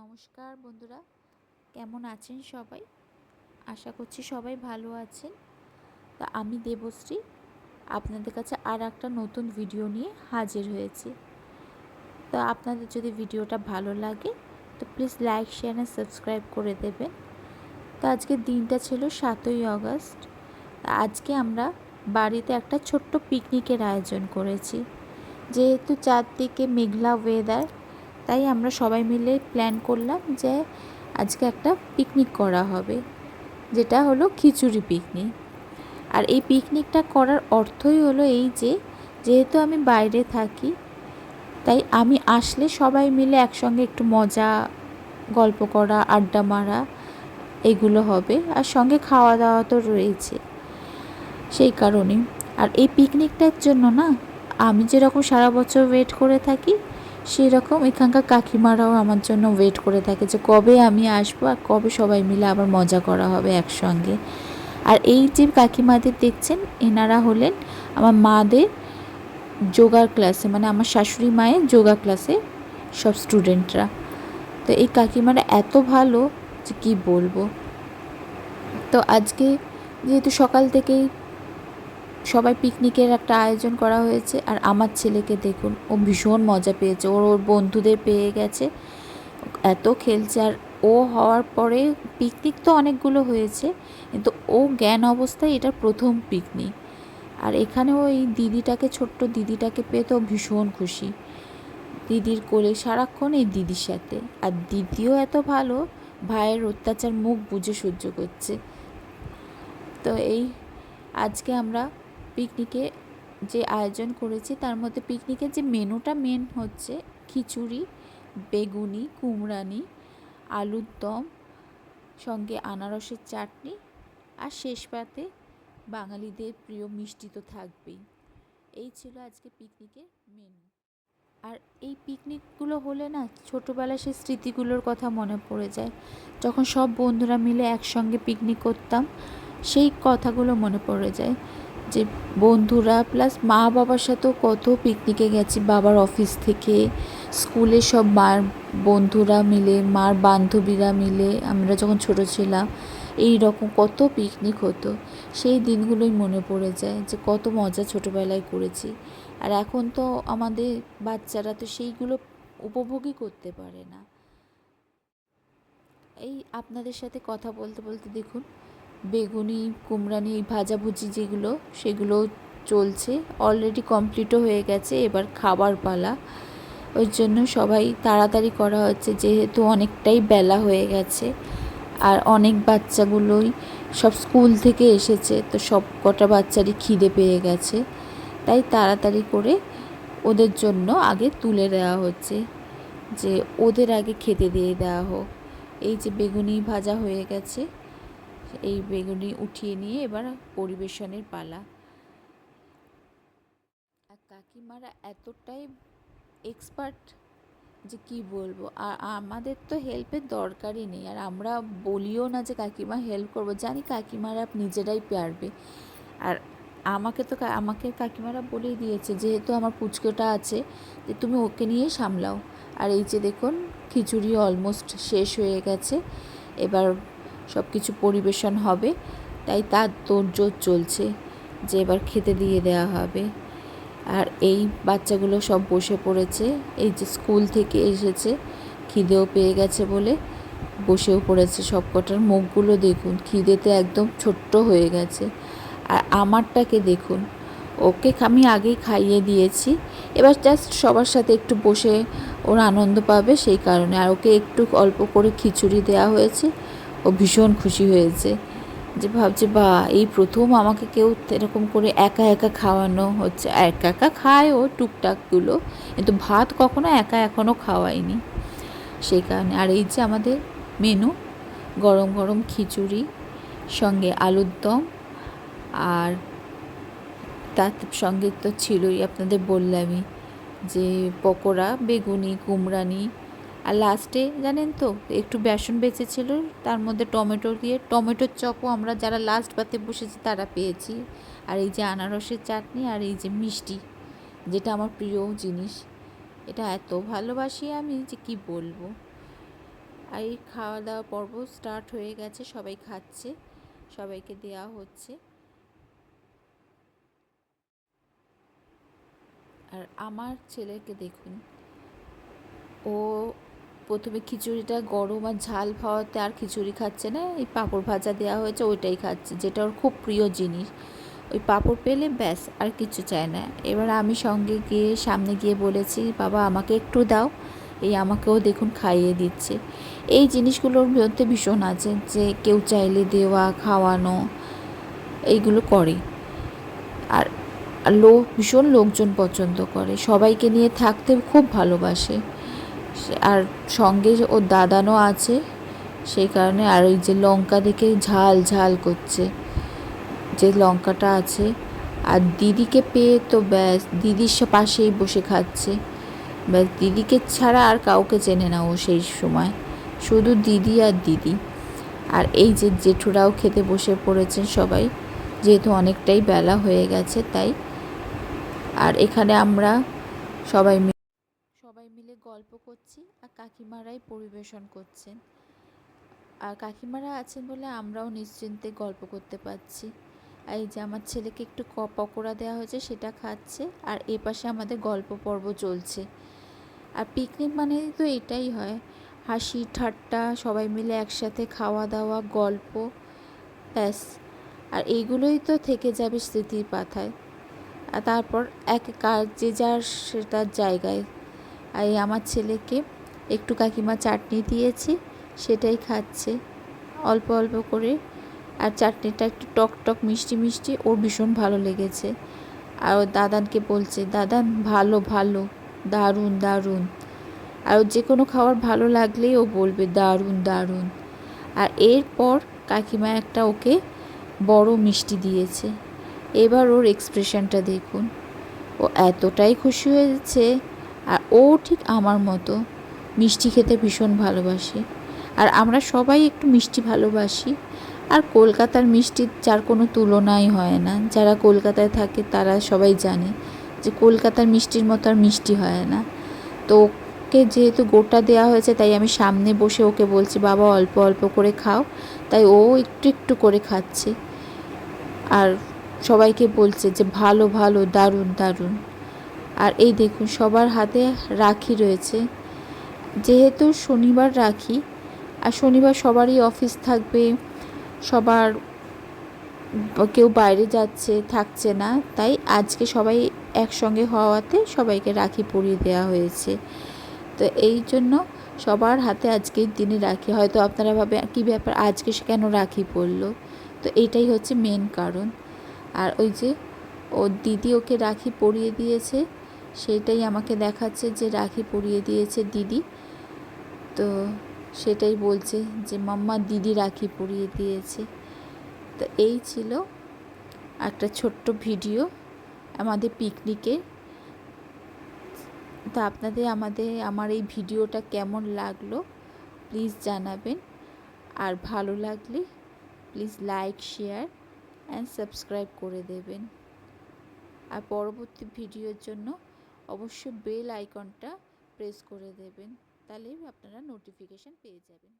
নমস্কার বন্ধুরা, কেমন আছেন সবাই? আশা করছি সবাই ভালো আছেন। তা আমি দেবশ্রী, আপনাদের কাছে আর একটা নতুন ভিডিও নিয়ে হাজির হয়েছি। তো আপনাদের যদি ভিডিওটা ভালো লাগে, তো please like, share and subscribe করে দেবেন। তো আজকে দিনটা ছিল সাতই আগস্ট আজকে আমরা বাড়িতে একটা ছোট্ট পিকনিকের আয়োজন করেছি। যেহেতু চারদিকে মেঘলা ওয়েদার তাই আমরা সবাই মিলে প্ল্যান করলাম যে আজকে একটা পিকনিক করা হবে, যেটা হলো খিচুড়ি পিকনিক আর এই পিকনিকটা করার অর্থই হলো এই যে, যেহেতু আমি বাইরে থাকি, তাই আমি আসলে সবাই মিলে একসঙ্গে একটু মজা, গল্প করা, আড্ডা মারা, এগুলো হবে। আর সঙ্গে খাওয়া দাওয়া তো রয়েছে সেই কারণে আর এই পিকনিকটার জন্য না, আমি যেরকম সারা বছর ওয়েট করে থাকি সেই রকম এখানকার কাকিমারাও আমার জন্য ওয়েট করে থাকে যে কবে আমি আসব আর কবে সবাই মিলে আবার মজা করা হবে একসঙ্গে। আর এই যে কাকিমাদের দেখছেন, এনারা হলেন আমার মাদের যোগার ক্লাসে মানে আমার শাশুড়ি মায়ের যোগা ক্লাসে সব স্টুডেন্টরা তো এই কাকিমারা এত ভালো যে কী বলব? তো আজকে যেহেতু সকাল থেকেই সবাই পিকনিকের একটা আয়োজন করা হয়েছে। আর আমার ছেলেকে দেখুন, ও ভীষণ মজা পেয়েছে। ওর ওর বন্ধুদের পেয়ে গেছে, এত খেলছে। আর ও হওয়ার পরে পিকনিক তো অনেকগুলো হয়েছে, কিন্তু ও জ্ঞান অবস্থায় এটার প্রথম পিকনিক আর এখানে ওই দিদিটাকে, ছোট্ট দিদিটাকে পেয়ে তো ভীষণ খুশি। দিদির কোলে সারাক্ষণ এই দিদির সাথে। আর দিদিও এত ভালো, ভাইয়ের অত্যাচার মুখ বুঝে সহ্য করছে। তো এই, আজকে আমরা পিকনিকে যে আয়োজন করেছি, তার মধ্যে পিকনিকের যে মেনুটা মেন হচ্ছে খিচুড়ি, বেগুনি, কুমড়ানি, আলুর দম, সঙ্গে আনারসের চাটনি আর শেষ পাতে বাঙালিদের প্রিয় মিষ্টি তো থাকবেই। এই ছিল আজকে পিকনিকের মেনু আর এই পিকনিকগুলো হলে না ছোটোবেলার সেই স্মৃতিগুলোর কথা মনে পড়ে যায়। যখন সব বন্ধুরা মিলে একসঙ্গে পিকনিক করতাম, সেই কথাগুলো মনে পড়ে যায়। যে বন্ধুরা প্লাস মা বাবার সাথেও কত পিকনিকে গেছি বাবার অফিস থেকে। স্কুলে সব মার বন্ধুরা মিলে, মার বান্ধবীরা মিলে আমরা যখন ছোট ছিলাম এই রকম কত পিকনিক হতো। সেই দিনগুলোই মনে পড়ে যায় যে কত মজা ছোটোবেলায় করেছি। আর এখন তো আমাদের বাচ্চারা তো সেইগুলো উপভোগই করতে পারে না। এই আপনাদের সাথে কথা বলতে বলতে দেখুন বেগুনি, কুমড়ানি, এই ভাজাভুজি যেগুলো, সেগুলো চলছে। অলরেডি কমপ্লিটও হয়ে গেছে, এবার খাবার পালা। ওই জন্য সবাই তাড়াতাড়ি করা হচ্ছে, যেহেতু অনেকটাই বেলা হয়ে গেছে। আর অনেক বাচ্চাগুলোই সব স্কুল থেকে এসেছে, তো সব কটা বাচ্চারই খিদে পেয়ে গেছে। তাই তাড়াতাড়ি করে ওদের জন্য আগে তুলে দেওয়া হচ্ছে, যে ওদের আগে খেতে দিয়ে দেওয়া হোক। এই যে বেগুনি ভাজা হয়ে গেছে এই বেগুনি উঠিয়ে নিয়ে এবার পরিবেশনের পালা। আর কাকিমারা এতটাই এক্সপার্ট যে কি বলব? আর আমাদের তো হেল্পের দরকারই নেই। আর আমরা বলিও না যে কাকিমা হেল্প করব। জানি কাকিমারা নিজেরাই পারবে। আর আমাকে তো আমাকে কাকিমারা বলেই দিয়েছে, যেহেতু আমার পুচকোটা আছে, যে তুমি ওকে নিয়ে সামলাও। আর এই যে দেখুন, খিচুড়ি অলমোস্ট শেষ হয়ে গেছে। এবার সব কিছু পরিবেশন হবে। তাই তার তোড়জোড় চলছে যে এবার খেতে দিয়ে দেওয়া হবে। আর এই বাচ্চাগুলো সব বসে পড়েছে। এই যে স্কুল থেকে এসেছে, খিদেও পেয়ে গেছে বলে বসেও পড়েছে সব কটার মুখগুলো দেখুন, খিদেতে একদম ছোট্ট হয়ে গেছে। আর আমারটাকে দেখুন, ওকে আমি আগেই খাইয়ে দিয়েছি। এবার জাস্ট সবার সাথে একটু বসে ওর আনন্দ পাবে সেই কারণে। আর ওকে একটু অল্প করে খিচুড়ি দেওয়া হয়েছে। ও ভীষণ খুশি হয়েছে যে ভাবছে, বা, এই প্রথম আমাকে কেউ এরকম করে একা একা খাওয়ানো হচ্ছে। একা একা খায় ও টুকটাকগুলো কিন্তু ভাত কখনো একা এখনও খাওয়াইনি সেই কারণে, আর এই যে আমাদের মেনু গরম গরম খিচুড়ি, সঙ্গে আলুর দম, আর তার সঙ্গে তো ছিলই আপনাদের বললামই যে পকোড়া, বেগুনি, কুমড়ানি আর লাস্টে জানেন তো, একটু বেসন বেঁচেছিল, তার মধ্যে টমেটো দিয়ে, টমেটোর চপও আমরা যারা লাস্ট পাতে বসেছি তারা পেয়েছি। আর এই যে আনারসের চাটনি আর এই যে মিষ্টি, যেটা আমার প্রিয় জিনিস, এটা এত ভালোবাসি আমি যে কি বলব। আর এই খাওয়া দাওয়া পর্ব স্টার্ট হয়ে গেছে, সবাই খাচ্ছে, সবাইকে দেওয়া হচ্ছে। আর আমার ছেলেকে দেখুন, ও প্রথমে খিচুড়িটা গরম আর ঝাল খাওয়াতে আর খিচুড়ি খাচ্ছে না, এই পাঁপড় ভাজা দেওয়া হয়েছে, ওইটাই খাচ্ছে, যেটা ওর খুব প্রিয় জিনিস। ওই পাঁপড় পেলে ব্যাস, আর কিছু চায় না। এবার আমি সঙ্গে গিয়ে, সামনে গিয়ে বলেছি, বাবা, আমাকে একটু দাও। এই আমাকেও দেখুন খাইয়ে দিচ্ছে। এই জিনিসগুলোর মধ্যে ভীষণ আছে যে, কেউ চাইলে দেওয়া, খাওয়ানো, এইগুলো করে। আর লোক, ভীষণ লোকজন পছন্দ করে। সবাইকে নিয়ে থাকতে খুব ভালোবাসে। আর সঙ্গে ওর দাদানও আছে, সেই কারণে আর ওই যে লঙ্কা দেখে ঝাল ঝাল করছে। যে লঙ্কাটা আছে, আর দিদিকে পেয়ে তো ব্যাস, দিদির পাশেই বসে খাচ্ছে। ব্যাস দিদিকে ছাড়া আর কাউকে চেনে না ও সেই সময়। শুধু দিদি আর দিদি। আর এই যে জেঠুরাও খেতে বসে পড়েছেন সবাই, যেহেতু অনেকটাই বেলা হয়ে গেছে, তাই। আর এখানে আমরা সবাই গল্প আর কাকিমারাই পরিবেশন করছেন। আর কাকিমারা আছেন বলে আমরাও নিশ্চিন্তে গল্প করতে পারছি। এই যে আমার ছেলেকে একটু ক পকোড়া দেওয়া হয়েছে সেটা খাচ্ছে আর এ পাশে আমাদের গল্প পর্ব চলছে। আর পিকনিক মানে তো এটাই হয়, হাসি, ঠাট্টা, সবাই মিলে একসাথে খাওয়া দাওয়া গল্প, ব্যাস। আর এইগুলোই তো থেকে যাবে স্মৃতির পাথায় আর তারপর এক কাজ যে যার সেটার জায়গায় আর আমার ছেলেকে একটু কাকিমা চাটনি দিয়েছি, সেটাই খাচ্ছে। অল্প অল্প করে। আর চাটনিটা একটু টক টক, মিষ্টি মিষ্টি, ওর ভীষণ ভালো লেগেছে। আর ও দাদানকে বলছে, দাদান, ভালো ভালো, দারুণ দারুণ। আর যে কোনো খাবার ভালো লাগলেই ও বলবে, দারুণ দারুণ। আর এরপর কাকিমা একটা ওকে বড় মিষ্টি দিয়েছে। এবার ওর এক্সপ্রেশনটা দেখুন। ও এতটাই খুশি হয়েছে আর ও ঠিক আমার মতো। মিষ্টি খেতে ভীষণ ভালোবাসে। আর আমরা সবাই একটু মিষ্টি ভালোবাসি। আর কলকাতার মিষ্টির যার কোনো তুলনাই হয় না। যারা কলকাতায় থাকে তারা সবাই জানে যে কলকাতার মিষ্টির মতো আর মিষ্টি হয় না। তো ওকে যেহেতু গোটা দেওয়া হয়েছে, তাই আমি সামনে বসে ওকে বলছি, বাবা, অল্প অল্প করে খাও। তাই ও একটু একটু করে খাচ্ছে। আর সবাইকে বলছে যে, ভালো ভালো, দারুণ দারুণ। আর এই দেখুন, সবার হাতে রাখি রয়েছে। যেহেতু শনিবার রাখি, আর শনিবার সবারই অফিস থাকবে, সবার কেউ বাইরে যাচ্ছে, থাকছে না, তাই আজকে সবাই একসঙ্গে হওয়াতে সবাইকে রাখি পরিয়ে দেওয়া হয়েছে। তো এই জন্য সবার হাতে আজকের দিনে রাখি। হয়তো আপনারা ভাবে কী ব্যাপার, আজকে সে কেন রাখি পড়ল তো এইটাই হচ্ছে মেন কারণ। আর ওই যে, ও দিদি ওকে রাখি পরিয়ে দিয়েছে। সেটাই আমাকে দেখাচ্ছে যে রাখি পরিয়ে দিয়েছে দিদি। তো সেটাই বলছে যে, মাম্মা, দিদি রাখি পরিয়ে দিয়েছে। তো এই ছিল একটা ছোট্ট ভিডিও আমাদের পিকনিকে। তো আপনাদের আমাদের, আমার এই ভিডিওটা কেমন লাগল প্লিজ জানাবেন। আর ভালো লাগলে please like, share and subscribe করে দেবেন। আর পরবর্তী ভিডিওর জন্য অবশ্যই বেল আইকনটা প্রেস করে দেবেন তাহলেই আপনারা নোটিফিকেশান পেয়ে যাবেন।